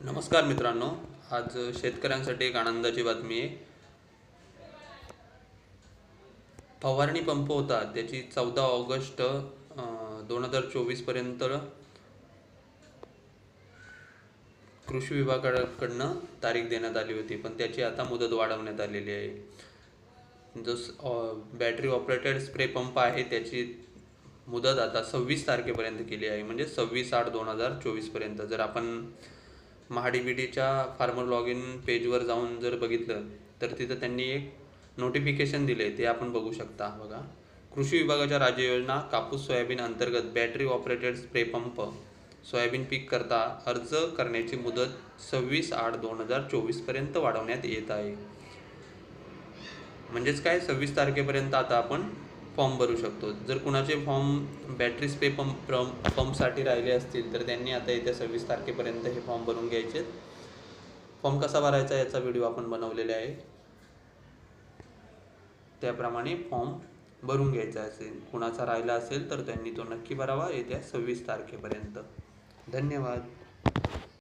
नमस्कार मित्रांनो आज शेतकऱ्यांसाठी एक आनंदाची बातमी आहे. फवारणी पंप होता त्याची चौदा ऑगस्ट दोन हजार चोवीसपर्यंत कृषी विभागाकडनं तारीख देण्यात आली होती पण त्याची आता मुदत वाढवण्यात आलेली आहे. जो बॅटरी ऑपरेटेड स्प्रे पंप आहे त्याची मुदत आता सव्वीस तारखेपर्यंत केली आहे म्हणजे सव्वीस आठ दोन हजार चोवीसपर्यंत जर आपण महाडीबीटीच्या फार्मर लॉग इन पेजवर जाऊन जर बघितलं तर तिथं त्यांनी एक नोटिफिकेशन दिले ते आपण बघू शकता. बघा. कृषी विभागाच्या राज्य योजना कापूस सोयाबीन अंतर्गत battery operated spray pump soybean पीक करता अर्ज करण्याची मुदत सव्वीस आठ दोन हजार चोवीसपर्यंत वाढवण्यात येत आहे. म्हणजेच काय? सव्वीस तारखेपर्यंत आता आपण फॉर्म भरू शकतो. जर कुणाचे फॉर्म बॅटरी स्पे पंप प्रम- पंपसाठी राहिले असतील तर त्यांनी आता येत्या सव्वीस तारखेपर्यंत हे फॉर्म भरून घ्यायचे. फॉर्म कसा भरायचा याचा व्हिडिओ आपण बनवलेला आहे. त्याप्रमाणे फॉर्म भरून घ्यायचा असेल कुणाचा राहिला असेल तर त्यांनी तो नक्की भरावा येत्या सव्वीस तारखेपर्यंत. धन्यवाद.